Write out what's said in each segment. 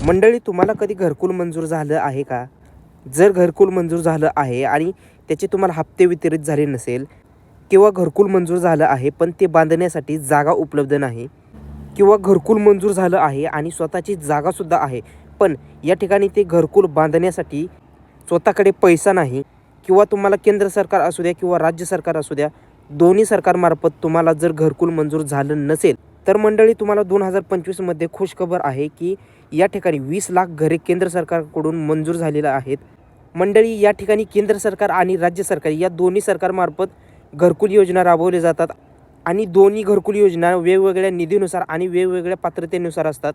मंडळी तुम्हाला कधी घरकुल मंजूर झालं आहे का? जर घरकुल मंजूर झालं आहे आणि त्याचे तुम्हाला हप्ते वितरित झाले नसेल किंवा घरकुल मंजूर झालं आहे पण ते बांधण्यासाठी जागा उपलब्ध नाही किंवा घरकुल मंजूर झालं आहे आणि स्वतःची जागासुद्धा आहे पण या ठिकाणी ते घरकुल बांधण्यासाठी स्वतःकडे पैसा नाही किंवा तुम्हाला केंद्र सरकार असू द्या किंवा राज्य सरकार असू द्या दोन्ही सरकारमार्फत तुम्हाला जर घरकुल मंजूर झालं नसेल तर मंडळी तुम्हाला दोन हजार पंचवीसमध्ये खुशखबर आहे की या ठिकाणी वीस लाख घरे केंद्र सरकारकडून मंजूर झालेलं आहेत. मंडळी या ठिकाणी केंद्र सरकार आणि राज्य सरकार या दोन्ही सरकारमार्फत घरकुल योजना राबवल्या जातात आणि दोन्ही घरकुल योजना वेगवेगळ्या निधीनुसार आणि वेगवेगळ्या पात्रतेनुसार असतात.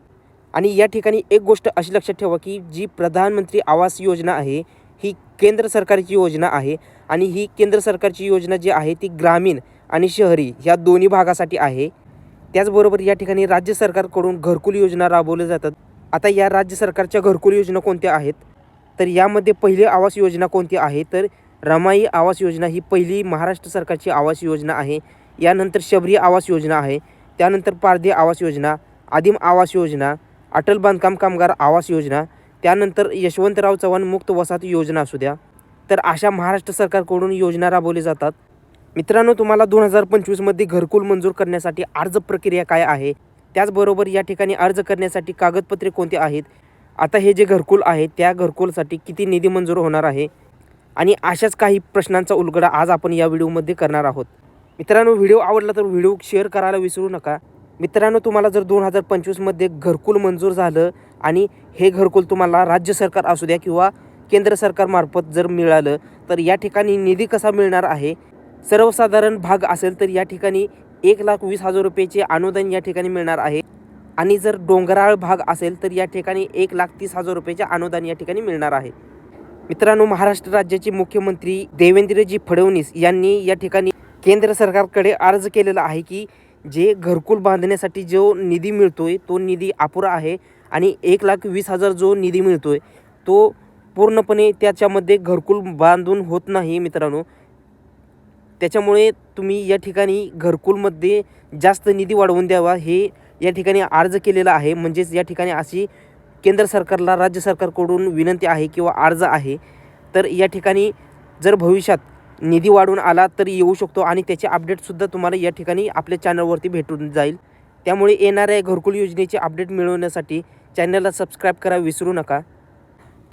आणि या ठिकाणी एक गोष्ट अशी लक्षात ठेवा की जी प्रधानमंत्री आवास योजना आहे ही केंद्र सरकारची योजना आहे आणि ही केंद्र सरकारची योजना जी आहे ती ग्रामीण आणि शहरी ह्या दोन्ही भागासाठी आहे. त्याचबरोबर या ठिकाणी राज्य सरकारकडून घरकुल योजना राबवल्या जातात. आता या राज्य सरकारच्या घरकुल योजना कोणत्या आहेत? तर यामध्ये पहिली आवास योजना कोणती आहे? तर रमाई आवास योजना ही पहिली महाराष्ट्र सरकारची आवास योजना आहे. यानंतर शबरी आवास योजना आहे. त्यानंतर पारधी आवास योजना आदिम आवास योजना अटल बांधकाम कामगार आवास योजना त्यानंतर यशवंतराव चव्हाण मुक्त वसाहत योजना असू द्या. तर अशा महाराष्ट्र सरकारकडून योजना राबवल्या जातात. मित्रांनो तुम्हाला दोन हजार पंचवीसमध्ये घरकुल मंजूर करण्यासाठी अर्ज प्रक्रिया काय आहे? त्याचबरोबर या ठिकाणी अर्ज करण्यासाठी कागदपत्रे कोणती आहेत? आता हे जे घरकुल आहे त्या घरकुलसाठी किती निधी मंजूर होणार आहे? आणि अशाच काही प्रश्नांचा उलगडा आज आपण या व्हिडिओमध्ये करणार आहोत. मित्रांनो व्हिडिओ आवडला तर व्हिडिओ शेअर करायला विसरू नका. मित्रांनो तुम्हाला जर दोन हजार पंचवीसमध्ये घरकुल मंजूर झालं आणि हे घरकुल तुम्हाला राज्य सरकार असू द्या किंवा केंद्र सरकारमार्फत जर मिळालं तर या ठिकाणी निधी कसा मिळणार आहे? सर्वसाधारण भाग असेल तर या ठिकाणी एक लाख वीस हजार रुपयाचे अनुदान या ठिकाणी मिळणार आहे. आणि जर डोंगराळ भाग असेल तर या ठिकाणी एक लाख तीस हजार रुपयाचे अनुदान या ठिकाणी मिळणार आहे. मित्रांनो महाराष्ट्र राज्याचे मुख्यमंत्री देवेंद्रजी फडणवीस यांनी या ठिकाणी केंद्र सरकारकडे अर्ज केलेला आहे की जे घरकुल बांधण्यासाठी जो निधी मिळतोय तो निधी अपुरा आहे आणि एक लाख वीस हजार जो निधी मिळतोय तो पूर्णपणे त्याच्यामध्ये घरकुल बांधून होत नाही मित्रांनो. त्याच्यामुळे तुम्ही या ठिकाणी घरकुलमध्ये जास्त निधी वाढवून द्यावा हे या ठिकाणी अर्ज केलेला आहे. म्हणजेच या ठिकाणी अशी केंद्र सरकारला राज्य सरकारकडून विनंती आहे किंवा अर्ज आहे. तर या ठिकाणी जर भविष्यात निधी वाढून आला तर येऊ शकतो आणि त्याचे अपडेटसुद्धा तुम्हाला या ठिकाणी आपल्या चॅनलवरती भेटून जाईल. त्यामुळे येणाऱ्या घरकुल योजनेचे अपडेट मिळवण्यासाठी चॅनलला सबस्क्राईब करा विसरू नका.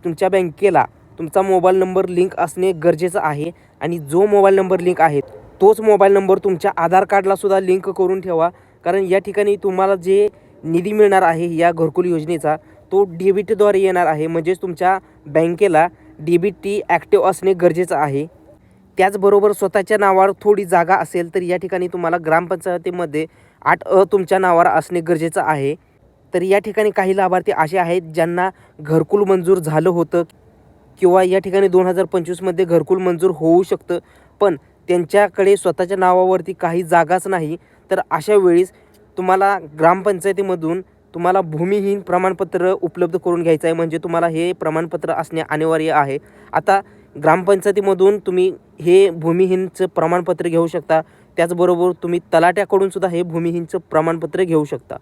तुमच्या बँकेला तुमचा मोबाईल नंबर लिंक असणे गरजेचं आहे आणि जो मोबाईल नंबर लिंक आहे तोच मोबाईल नंबर तुमच्या आधार कार्डलासुद्धा लिंक करून ठेवा. कारण या ठिकाणी तुम्हाला जे निधी मिळणार आहे या घरकुल योजनेचा तो डेबिटद्वारे येणार आहे. म्हणजेच तुमच्या बँकेला डेबिट टी ॲक्टिव्ह असणे गरजेचं आहे. त्याचबरोबर स्वतःच्या नावावर थोडी जागा असेल तर या ठिकाणी तुम्हाला ग्रामपंचायतीमध्ये आठ अ तुमच्या नावावर असणे गरजेचं आहे. तर या ठिकाणी काही लाभार्थी असे आहेत ज्यांना घरकुल मंजूर झालं होतं. किंवा या ठिकाणी दोन हजार पंचवीसमध्ये घरकुल मंजूर होऊ शकतं पण त्यांच्याकडे स्वतःच्या नावावरती काही जागाच नाही तर अशा वेळेस तुम्हाला ग्रामपंचायतीमधून तुम्हाला भूमिहीन प्रमाणपत्र उपलब्ध करून घ्यायचं आहे. म्हणजे तुम्हाला हे प्रमाणपत्र असणे अनिवार्य आहे. आता ग्रामपंचायतीमधून तुम्ही हे भूमिहीनचं प्रमाणपत्र घेऊ शकता. त्याचबरोबर तुम्ही तलाट्याकडून सुद्धा हे भूमिहीनचं प्रमाणपत्र घेऊ शकता.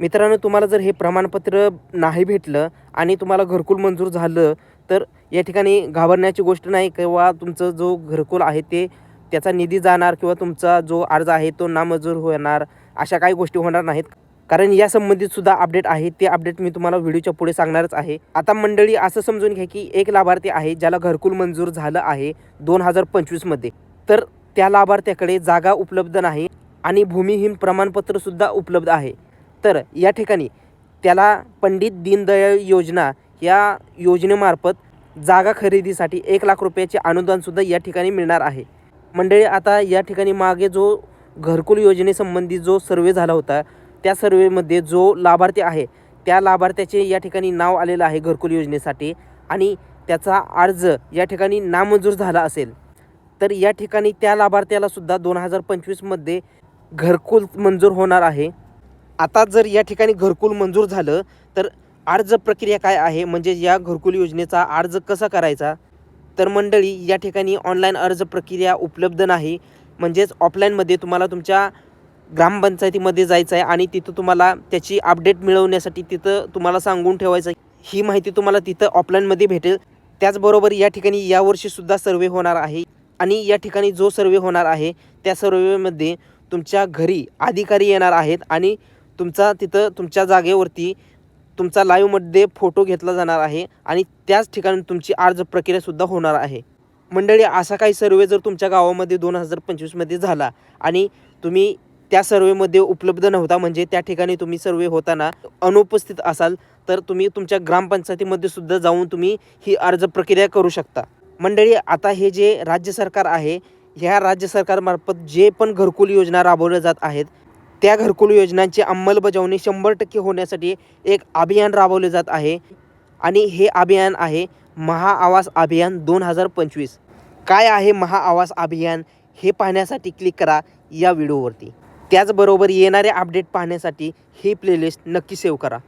मित्रांनो तुम्हाला जर हे प्रमाणपत्र नाही भेटलं आणि तुम्हाला घरकुल मंजूर झालं तर या ठिकाणी घाबरण्याची गोष्ट नाही किंवा तुमचं जो घरकुल आहे ते त्याचा निधी जाणार किंवा तुमचा जो अर्ज आहे तो नामंजूर होणार अशा काही गोष्टी होणार नाहीत. कारण या संबंधित सुद्धा अपडेट आहे. ते अपडेट मी तुम्हाला व्हिडिओच्या पुढे सांगणारच आहे. आता मंडळी असं समजून घ्या की एक लाभार्थी आहे ज्याला घरकुल मंजूर झालं आहे दोन हजार पंचवीसमध्ये तर त्या लाभार्थ्याकडे जागा उपलब्ध नाही आणि भूमिहीन प्रमाणपत्रसुद्धा उपलब्ध आहे. तर या ठिकाणी त्याला पंडित दीनदयाळ योजना या योजनेमार्फत जागा खरेदीसाठी एक लाख रुपयाचे अनुदानसुद्धा या ठिकाणी मिळणार आहे. मंडळी आता या ठिकाणी मागे जो घरकुल योजनेसंबंधी जो सर्वे झाला होता त्या सर्वेमध्ये जो लाभार्थी आहे त्या लाभार्थ्याचे या ठिकाणी नाव आलेलं आहे घरकुल योजनेसाठी आणि त्याचा अर्ज या ठिकाणी नामंजूर झाला असेल. तर या ठिकाणी त्या लाभार्थ्यालासुद्धा दोन हजार पंचवीसमध्ये घरकुल मंजूर होणार आहे. आता जर या ठिकाणी घरकुल मंजूर झालं तर अर्ज प्रक्रिया काय आहे? म्हणजे या घरकुल योजनेचा अर्ज कसा करायचा? तर मंडळी या ठिकाणी ऑनलाईन अर्ज प्रक्रिया उपलब्ध नाही. म्हणजेच ऑफलाईनमध्ये तुम्हाला तुमच्या ग्रामपंचायतीमध्ये जायचं आहे आणि तिथं तुम्हाला त्याची अपडेट मिळवण्यासाठी तिथं तुम्हाला सांगून ठेवायचं आहे. ही माहिती तुम्हाला तिथं ऑफलाईनमध्ये भेटेल. त्याचबरोबर या ठिकाणी यावर्षीसुद्धा सर्वे होणार आहे. आणि या ठिकाणी जो सर्वे होणार आहे त्या सर्वेमध्ये तुमच्या घरी अधिकारी येणार आहेत आणि तुमचा तिथं तुमच्या जागेवरती तुमचा लाईव्हमध्ये फोटो घेतला जाणार आहे आणि त्याच ठिकाणी तुमची अर्ज प्रक्रियासुद्धा होणार आहे. मंडळी असा काही सर्वे जर तुमच्या गावामध्ये दोन हजार पंचवीसमध्ये झाला आणि तुम्ही त्या सर्वेमध्ये उपलब्ध नव्हता म्हणजे त्या ठिकाणी तुम्ही सर्वे होताना अनुपस्थित असाल तर तुम्ही तुमच्या ग्रामपंचायतीमध्ये सुद्धा जाऊन तुम्ही ही अर्ज प्रक्रिया करू शकता. मंडळी आता हे जे राज्य सरकार आहे ह्या राज्य सरकारमार्फत जे पण घरकुल योजना राबवल्या जात आहेत त्या घरकुल योजनांची अंमलबजावणी शंभर टक्के होण्यासाठी एक अभियान राबवले जात आहे. आणि हे अभियान आहे महाआवास अभियान दोन हजार पंचवीस. काय आहे महाआवास अभियान? हे पाहण्यासाठी क्लिक करा या व्हिडिओवरती. त्याचबरोबर येणारे अपडेट पाहण्यासाठी ही प्लेलिस्ट नक्की सेव्ह करा.